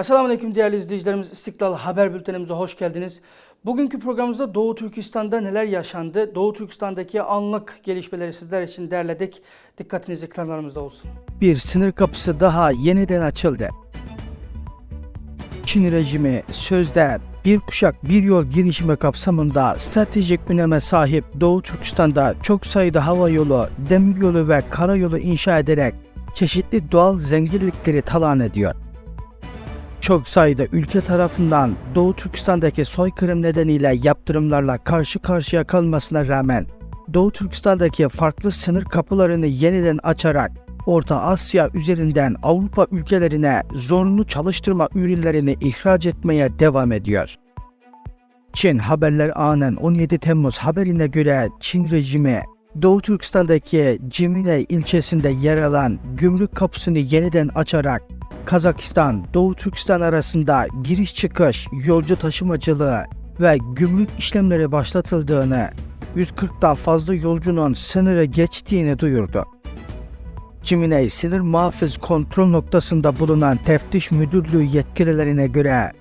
Esselamu Aleyküm değerli izleyicilerimiz. İstiklal Haber Bültenimize hoş geldiniz. Bugünkü programımızda Doğu Türkistan'da neler yaşandı? Doğu Türkistan'daki anlık gelişmeleri sizler için derledik. Dikkatiniz ekranlarımızda olsun. Bir sınır kapısı daha yeniden açıldı. Çin rejimi sözde bir kuşak bir yol girişimi kapsamında stratejik öneme sahip Doğu Türkistan'da çok sayıda hava yolu, demiryolu ve karayolu inşa ederek çeşitli doğal zenginlikleri talan ediyor. Çok sayıda ülke tarafından Doğu Türkistan'daki soykırım nedeniyle yaptırımlarla karşı karşıya kalmasına rağmen Doğu Türkistan'daki farklı sınır kapılarını yeniden açarak Orta Asya üzerinden Avrupa ülkelerine zorunlu çalıştırma ürünlerini ihraç etmeye devam ediyor. Çin Haberler Ağı'nın 17 Temmuz haberine göre Çin rejimi Doğu Türkistan'daki Cimine ilçesinde yer alan gümrük kapısını yeniden açarak Kazakistan, Doğu Türkistan arasında giriş çıkış, yolcu taşımacılığı ve gümrük işlemleri başlatıldığını, 140'tan fazla yolcunun sınırı geçtiğini duyurdu. Cimine sınır muhafız kontrol noktasında bulunan teftiş müdürlüğü yetkililerine göre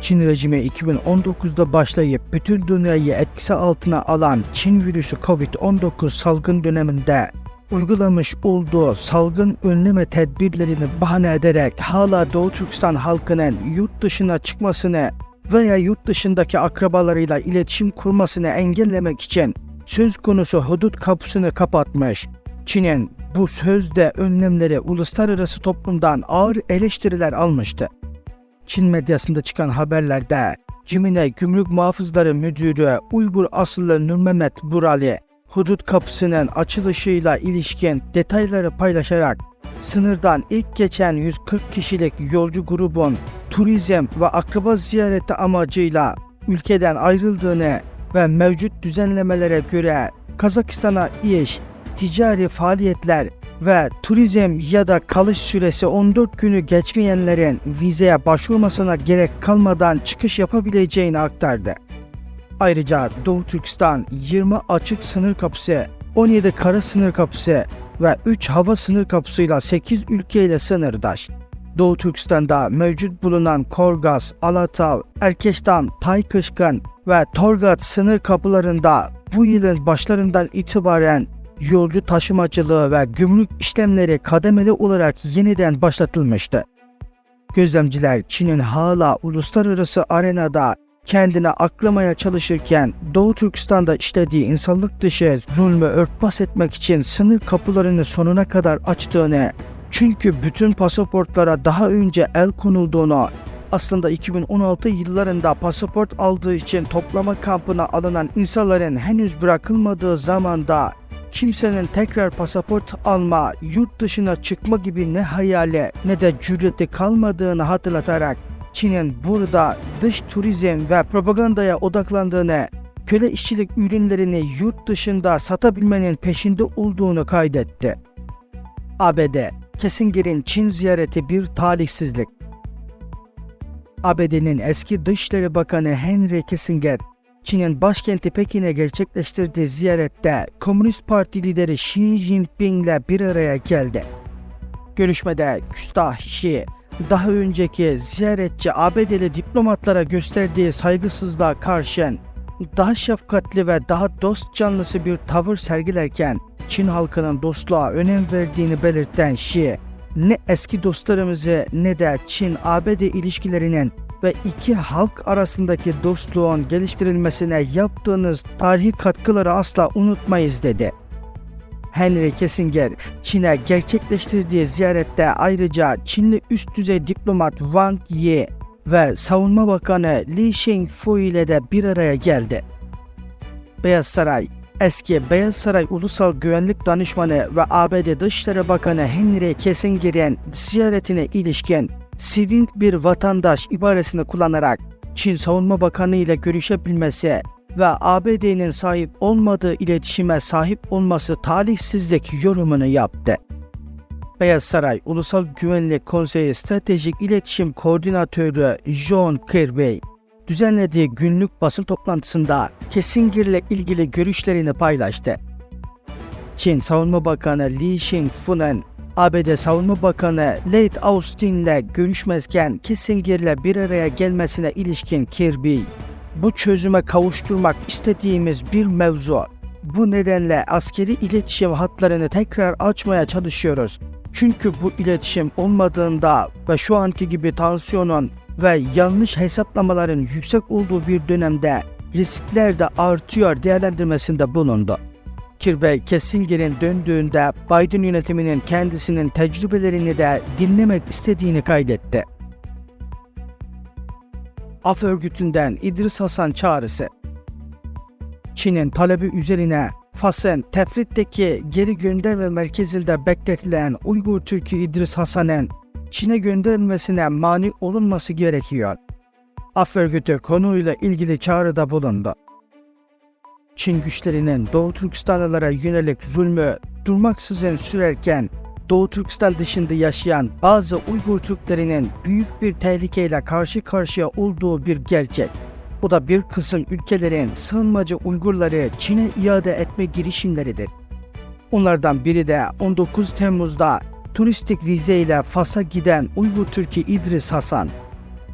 Çin rejimi 2019'da başlayıp bütün dünyayı etkisi altına alan Çin virüsü Covid-19 salgın döneminde uygulamış olduğu salgın önleme tedbirlerini bahane ederek hala Doğu Türkistan halkının yurt dışına çıkmasını veya yurt dışındaki akrabalarıyla iletişim kurmasını engellemek için söz konusu hudut kapısını kapatmış. Çin'in bu sözde önlemleri uluslararası toplumdan ağır eleştiriler almıştı. Çin medyasında çıkan haberlerde Cimine Gümrük Muhafızları Müdürü Uygur asıllı Nurmehmet Burali hudut kapısının açılışıyla ilişkin detayları paylaşarak sınırdan ilk geçen 140 kişilik yolcu grubun turizm ve akraba ziyareti amacıyla ülkeden ayrıldığını ve mevcut düzenlemelere göre Kazakistan'a iş, ticari faaliyetler ve turizm ya da kalış süresi 14 günü geçmeyenlerin vizeye başvurmasına gerek kalmadan çıkış yapabileceğini aktardı. Ayrıca Doğu Türkistan 20 açık sınır kapısı, 17 kara sınır kapısı ve 3 hava sınır kapısıyla 8 ülkeyle sınırdaş. Doğu Türkistan'da mevcut bulunan Korgaz, Alatav, Erkeştan, Taykışkın ve Torgat sınır kapılarında bu yılın başlarından itibaren yolcu taşımacılığı ve gümrük işlemleri kademeli olarak yeniden başlatılmıştı. Gözlemciler Çin'in hala uluslararası arenada kendine aklamaya çalışırken Doğu Türkistan'da işlediği insanlık dışı zulmü örtbas etmek için sınır kapılarını sonuna kadar açtığını, çünkü bütün pasaportlara daha önce el konulduğunu, aslında 2016 yıllarında pasaport aldığı için toplama kampına alınan insanların henüz bırakılmadığı zamanda kimsenin tekrar pasaport alma, yurt dışına çıkma gibi ne hayali ne de cüreti kalmadığını hatırlatarak Çin'in burada dış turizm ve propagandaya odaklandığını, köle işçilik ürünlerini yurt dışında satabilmenin peşinde olduğunu kaydetti. ABD, Kissinger'in Çin ziyareti bir talihsizlik. ABD'nin eski Dışişleri Bakanı Henry Kissinger, Çin'in başkenti Pekin'e gerçekleştirdiği ziyarette Komünist Parti lideri Xi Jinping ile bir araya geldi. Görüşmede Küstah Xi, daha önceki ziyaretçi ABD'li diplomatlara gösterdiği saygısızlığa karşın daha şefkatli ve daha dost canlısı bir tavır sergilerken Çin halkının dostluğa önem verdiğini belirten Xi, ne eski dostlarımızı ne de Çin-ABD ilişkilerinin ve iki halk arasındaki dostluğun geliştirilmesine yaptığınız tarihi katkıları asla unutmayız dedi. Henry Kissinger, Çin'e gerçekleştirdiği ziyarette ayrıca Çinli üst düzey diplomat Wang Yi ve Savunma Bakanı Li Shengfu ile de bir araya geldi. Beyaz Saray, eski Beyaz Saray Ulusal Güvenlik Danışmanı ve ABD Dışişleri Bakanı Henry Kissinger'in ziyaretine ilişkin sivil bir vatandaş ibaresini kullanarak Çin Savunma Bakanı ile görüşebilmesi ve ABD'nin sahip olmadığı iletişime sahip olması talihsizlik yorumunu yaptı. Beyaz Saray Ulusal Güvenlik Konseyi Stratejik İletişim Koordinatörü John Kirby, düzenlediği günlük basın toplantısında Kissinger'le ilgili görüşlerini paylaştı. Çin Savunma Bakanı Li Shingfu'nun ABD Savunma Bakanı Lloyd Austin'le görüşmezken Kissinger'le bir araya gelmesine ilişkin Kirby, bu çözüme kavuşturmak istediğimiz bir mevzu. Bu nedenle askeri iletişim hatlarını tekrar açmaya çalışıyoruz. Çünkü bu iletişim olmadığında ve şu anki gibi tansiyonun ve yanlış hesaplamaların yüksek olduğu bir dönemde riskler de artıyor değerlendirmesinde bulundu. Kirby Kissinger'in döndüğünde Biden yönetiminin kendisinin tecrübelerini de dinlemek istediğini kaydetti. Af örgütünden İdris Hasan çağrısı. Çin'in talebi üzerine Fas'ın Tefrit'teki geri gönderme merkezinde bekletilen Uygur Türk'ü İdris Hasan'ın Çin'e gönderilmesine mani olunması gerekiyor. Af örgütü konuyla ilgili çağrıda bulundu. Çin güçlerinin Doğu Türkistanlılara yönelik zulmü durmaksızın sürerken Doğu Türkistan dışında yaşayan bazı Uygur Türklerinin büyük bir tehlikeyle karşı karşıya olduğu bir gerçek. Bu da bir kısım ülkelerin sığınmacı Uygurları Çin'e iade etme girişimleridir. Onlardan biri de 19 Temmuz'da turistik vize ile Fas'a giden Uygur Türk'ü İdris Hasan.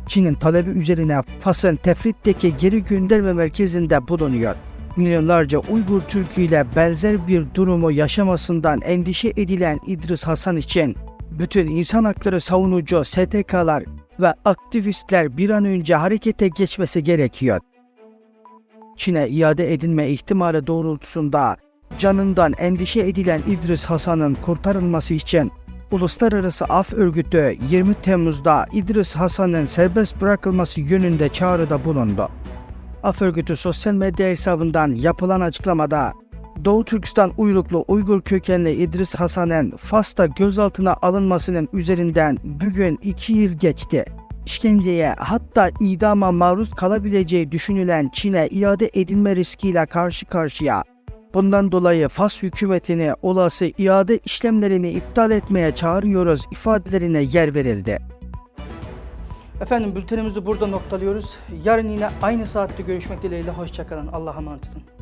Çin'in talebi üzerine Fas'ın Tefrit'teki geri gönderme merkezinde bulunuyor. Milyonlarca Uygur Türk'ü ile benzer bir durumu yaşamasından endişe edilen İdris Hasan için bütün insan hakları savunucu STK'lar ve aktivistler bir an önce harekete geçmesi gerekiyor. Çin'e iade edilme ihtimali doğrultusunda canından endişe edilen İdris Hasan'ın kurtarılması için Uluslararası Af Örgütü 20 Temmuz'da İdris Hasan'ın serbest bırakılması yönünde çağrıda bulundu. Af Örgütü sosyal medya hesabından yapılan açıklamada Doğu Türkistan uyruklu Uygur kökenli İdris Hasan'ın Fas'ta gözaltına alınmasının üzerinden bugün iki yıl geçti. İşkenceye hatta idama maruz kalabileceği düşünülen Çin'e iade edilme riskiyle karşı karşıya. Bundan dolayı Fas hükümetini olası iade işlemlerini iptal etmeye çağırıyoruz ifadelerine yer verildi. Efendim bültenimizi burada noktalıyoruz. Yarın yine aynı saatte görüşmek dileğiyle. Hoşçakalın. Allah'a emanet olun.